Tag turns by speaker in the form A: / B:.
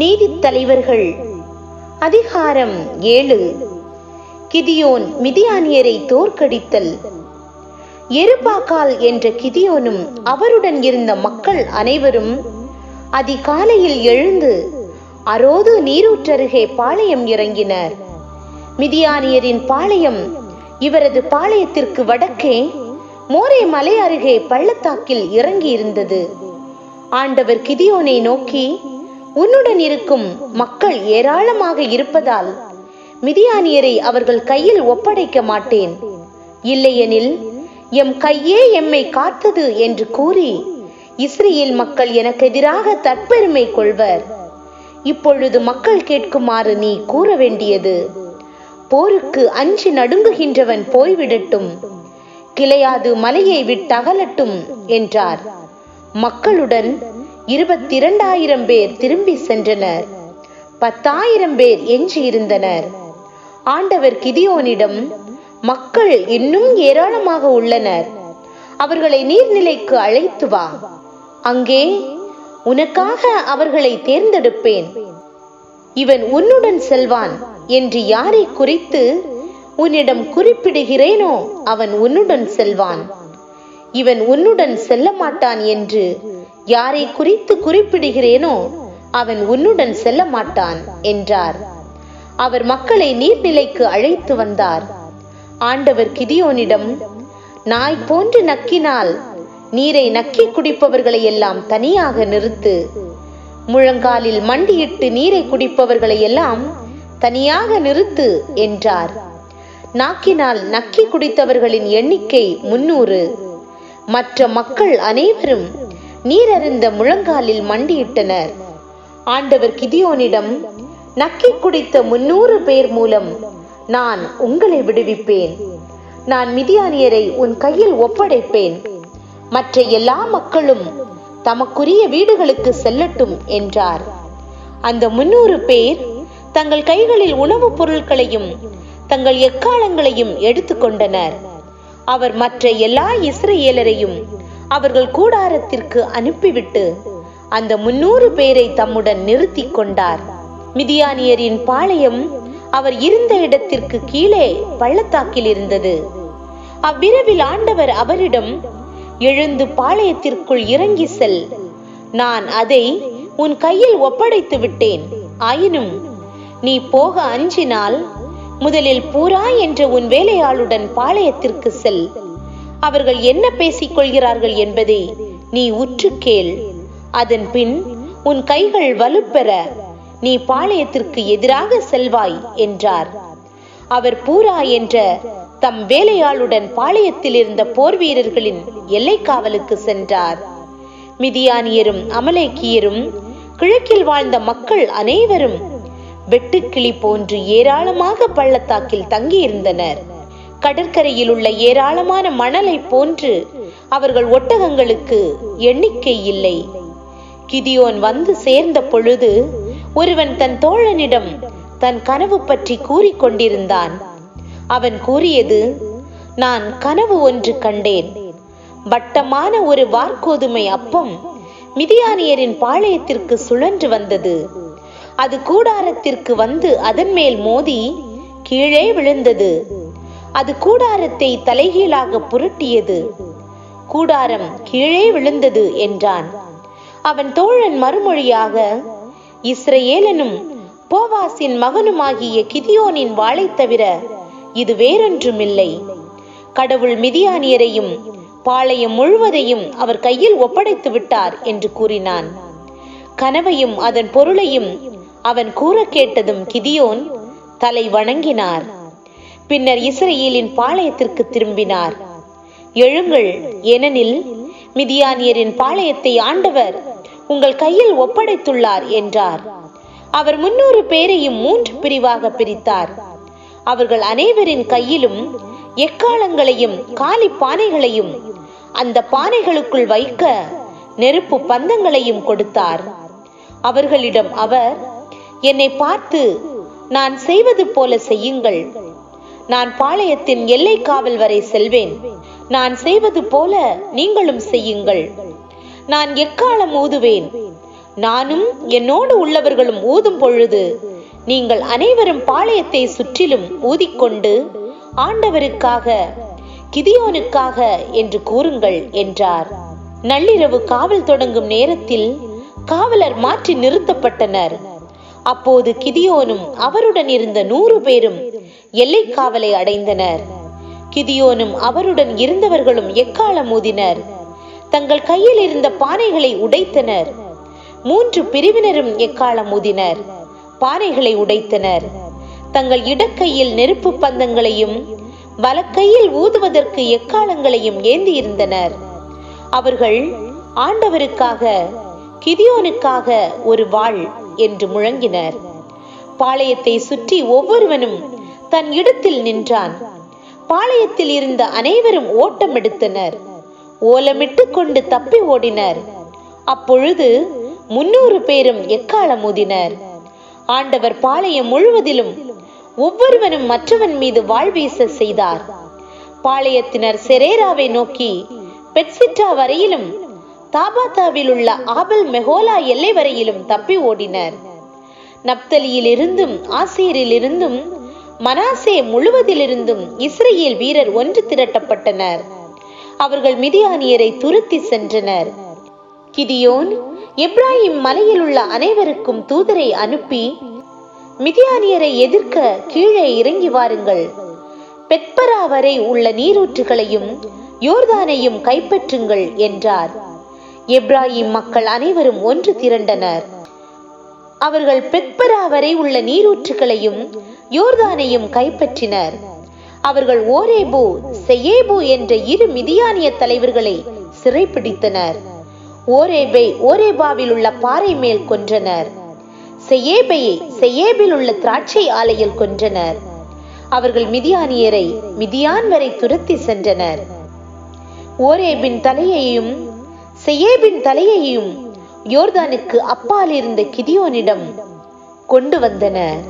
A: நீதித் தலைவர்கள் அதிகாரம் ஏழு. கிதியோன் மிதியானியரை தோற்கடித்தல். எருபாக்கால் என்ற கிதியோனும் அவருடன் இருந்த மக்கள் அனைவரும் அதிகாலையில் எழுந்து அரோது நீரூற்றருகே பாளையம் இறங்கினர். மிதியானியரின் பாளையம் இவரது பாளையத்திற்கு வடக்கே மோரே மலை அருகே பள்ளத்தாக்கில் இறங்கி இருந்தது ஆண்டவர் கிதியோனை நோக்கி உன்னுடன் இருக்கும் மக்கள் ஏராளமாக இருப்பதால் மிதியானியரை அவர்கள் கையில் ஒப்படைக்க மாட்டேன். இல்லையெனில் எம் கையே எம்மை காத்தது என்று கூறி இஸ்ரேல் மக்கள் எனக்கு எதிராக தற்பெருமை கொள்வர். இப்பொழுது மக்கள் கேட்குமாறு நீ கூற வேண்டியது போருக்கு அஞ்சு நடுங்குகின்றவன் போய்விடட்டும் கிளையாது மலையை விட்டகலட்டும் என்றார். மக்களுடன் இருபத்தி இரண்டாயிரம் பேர் திரும்பி சென்றனர். பத்தாயிரம் பேர் எஞ்சியிருந்தனர். ஆண்டவர் கிதியோனிடம் மக்கள் இன்னும் ஏராளமாக உள்ளனர். அவர்களை நீர்நிலைக்கு அழைத்து வா. அங்கே உனக்காக அவர்களை தேர்ந்தெடுப்பேன். இவன் உன்னுடன் செல்வான் என்று யாரை குறித்து உன்னிடம் குறிப்பிடுகிறேனோ அவன் உன்னுடன் செல்வான். இவன் உன்னுடன் செல்ல மாட்டான் என்று யாரை குறித்து குறிப்பிடுகிறேனோ அவன் உன்னுடன் செல்ல மாட்டான் என்றார். அவர் மக்களை நீர்நிலைக்கு அழைத்து வந்தார். ஆண்டவர் கிதியோனிடம் நாய் போன்று நக்கினால் நீரை நக்கி குடிப்பவர்களை எல்லாம் தனியாக நிறுத்து. முழங்காலில் மண்டியிட்டு நீரை குடிப்பவர்களை எல்லாம் தனியாக நிறுத்து என்றார். நாக்கினால் நக்கி குடித்தவர்களின் எண்ணிக்கை முன்னூறு. மற்ற மக்கள் அனைவரும் நீரறிந்த முழங்காலில் மண்டியிட்டனர். ஆண்டவர் கிதியோனிடம் நக்கி குடித்த முன்னூறு பேர் மூலம் நான் உங்களை விடுவிப்பேன். நான் மிதியானியரை உன் கையில் ஒப்படைப்பேன். மற்ற எல்லா மக்களும் தமக்குரிய வீடுகளுக்கு செல்லட்டும் என்றார். அந்த முன்னூறு பேர் தங்கள் கைகளில் உணவுப் பொருட்களையும் தங்கள் எக்காலங்களையும் எடுத்துக்கொண்டனர். அவர் மற்ற எல்லா இஸ்ரேலரையும் அவர்கள் கூடாரத்திற்கு அனுப்பிவிட்டு அந்த முன்னூறு பேரை தம்முடன் நிறுத்தி கொண்டார். மிதியானியரின் பாளையம் அவர் இருந்த இடத்திற்கு கீழே பள்ளத்தாக்கில் இருந்தது. அவ்விரவில் ஆண்டவர் அவரிடம் எழுந்து பாளையத்திற்குள் இறங்கி செல். நான் அதை உன் கையில் ஒப்படைத்து விட்டேன். ஆயினும் நீ போக அஞ்சினால் முதலில் பூரா என்ற உன் வேலையாளுடன் பாளையத்திற்கு செல். அவர்கள் என்ன பேசிக் கொள்கிறார்கள் என்பதை நீ உற்று கேள் அதன் பின் உன் கைகள் வலுப்பெற நீ பாளையத்திற்கு எதிராக செல்வாய் என்றார். அவர் பூரா என்ற தம் வேலையாளுடன் பாளையத்தில் இருந்த போர் வீரர்களின் எல்லை காவலுக்கு சென்றார். மிதியானியரும் அமலேக்கியரும் கிழக்கில் வாழ்ந்த மக்கள் அனைவரும் வெட்டுக்கிளி போன்று ஏராளமாக பள்ளத்தாக்கில் தங்கியிருந்தனர். கடற்கரையில் உள்ள ஏராளமான மணலை போன்று அவர்கள் ஒட்டகங்களுக்கு எண்ணிக்கை இல்லை. கிதியோன் வந்து சேர்ந்த பொழுது ஒருவன் தன் தோழனிடம் தன் கனவு பற்றி கூறிக்கொண்டிருந்தான் அவன் கூறியது நான் கனவு ஒன்று கண்டேன். வட்டமான ஒரு வார்கோதுமை அப்பம் மிதியானியரின் பாளையத்திற்கு சுழன்று வந்தது. அது கூடாரத்திற்கு வந்து அதன் மேல் மோதி கீழே விழுந்தது. அது கூடாரத்தை தலைகீழாக புரட்டியது. கூடாரம் கீழே விழுந்தது என்றான். அவன் தோழன் மறுமொழியாக இஸ்ரேலனும் போவாசின் மகனுமாகிய கிதியோனின் வாளை தவிர இது வேறொன்றுமில்லை. கடவுள் மிதியானியரையும் பாளையம் முழுவதையும் அவர் கையில் ஒப்படைத்து விட்டார் என்று கூறினான். கனவையும் அதன் பொருளையும் அவன் கூற கேட்டதும் கிதியோன் தலை வணங்கினார். பின்னர் இஸ்ரேலின் பாளையத்திற்கு திரும்பினார். எழுங்கள் ஏனெனில் மிதியானியரின் பாளையத்தை ஆண்டவர் உங்கள் கையில் ஒப்படைத்துள்ளார் என்றார். அவர் முன்னூறு பேரையும் மூன்று பிரிவாக பிரித்தார். அவர்கள் அனைவரின் கையிலும் எக்காலங்களையும் காலி பானைகளையும் அந்த பானைகளுக்குள் வைக்க நெருப்பு பந்தங்களையும் கொடுத்தார். அவர்களிடம் அவர் என்னை பார்த்து நான் செய்வது போல செய்யுங்கள். நான் பாளையத்தின் எல்லை காவல் வரை செல்வேன். நான் செய்வது போல நீங்களும் செய்யுங்கள். நான் எக்காலம் ஊதுவேன்? நானும் என்னோடு உள்ளவர்களும் ஊதும் பொழுது நீங்கள் அனைவரும் பாளையத்தை சுற்றிலும் ஊதிக்கொண்டு ஆண்டவருக்காக கிதியோனுக்காக என்று கூறுங்கள் என்றார். நள்ளிரவு காவல் தொடங்கும் நேரத்தில் காவலர் மாற்றி நிறுத்தப்பட்டனர். அப்போது கிதியோனும் அவருடன் இருந்த நூறு பேரும் எல்லை காவலை அடைந்தனர். கிதியோனும் அவருடன் இருந்தவர்களும் எக்காலம் ஊதினர்? தங்கள் கையில் இருந்த பானைகளை உடைத்தனர். மூன்று பிரிவினரும் எக்காலம் ஊதினர்? பானைகளை உடைத்தனர். தங்கள் இடக்கையில் நெருப்பு பந்தங்களையும் வலக்கையில் ஊதுவதற்கு எக்காலங்களையும் ஏந்தியிருந்தனர் அவர்கள் ஆண்டவருக்காக கிதியோனுக்காக ஒரு வாழ் என்று முழங்கினர். பாளையத்தை சுற்றி ஒவ்வொருவனும் தன் இடத்தில் நின்றான். பாளையத்தில் இருந்த அனைவரும் ஓட்டம் எடுத்தனர். ஓலமிட்டு கொண்டு தப்பி ஓடினர். அப்பொழுது முன்னூறு பேரும் எக்காலம் ஊதினர் ஆண்டவர் பாளையம் முழுவதிலும் ஒவ்வொருவனும் மற்றவன் மீது வாழ்வீச செய்தார். பாளையத்தினர் செரேராவை நோக்கி பெட்சிட்டா வரையிலும் தாபாத்தாவில் உள்ள ஆபல் மெஹோலா எல்லை வரையிலும் தப்பி ஓடினர். நப்தலியிலிருந்தும் மனாசே முழுவதிலிருந்தும் இஸ்ரேல் வீரர் ஒன்று திரட்டப்பட்டனர். அவர்கள் மிதியானியரை துருத்தி சென்றனர். கிதியோன் எப்ராஹிம் மலையில் உள்ள அனைவருக்கும் தூதரை அனுப்பி மிதியானியரை எதிர்க்க கீழே இறங்கி வாருங்கள். பெட்பரா வரை உள்ள நீரூற்றுகளையும் யோர்தானையும் கைப்பற்றுங்கள் என்றார். எப்ராஹிம் மக்கள் அனைவரும் ஒன்று திரண்டனர். அவர்கள் பெட்பரா வரை உள்ள நீரூற்றுகளையும் யோர்தானையும் கைப்பற்றினர். அவர்கள் ஓரேபு செயேபு என்ற இரு மிதியானிய தலைவர்களை சிறைப்பிடித்தனர் ஓரேபை ஓரேபாவில் உள்ள பாறை மேல் கொன்றனர். செயேபையை செயேபில் உள்ள திராட்சை ஆலையில் கொன்றனர். அவர்கள் மிதியானியரை மிதியான் வரை துரத்தி சென்றனர். ஓரேபின் தலையையும் செயேபின் தலையையும் யோர்தானுக்கு அப்பால் இருந்த கிதியோனிடம் கொண்டு வந்தனர்.